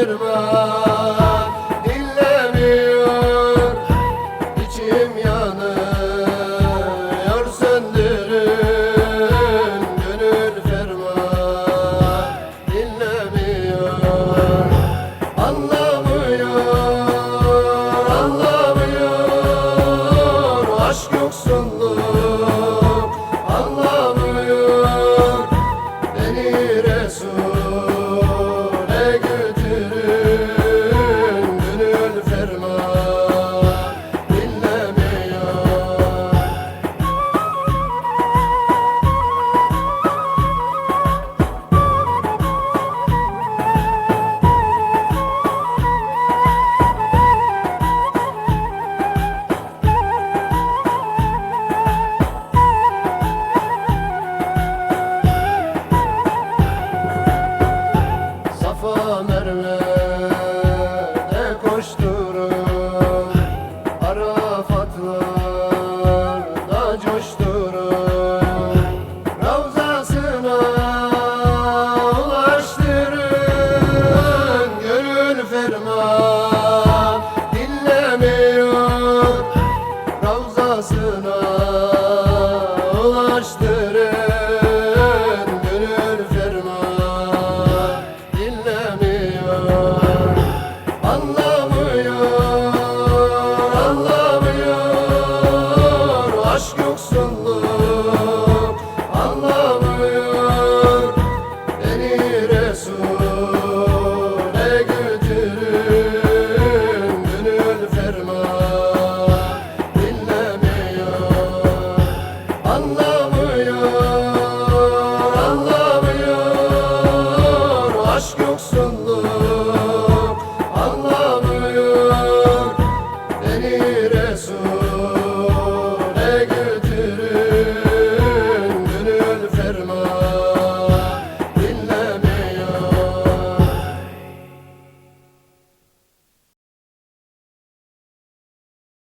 Gönül Safa Merve'de koşturur Arafatlarda coşturur Ravzasına ulaştırın Gönül ferman. Dinlemiyor Ravzasına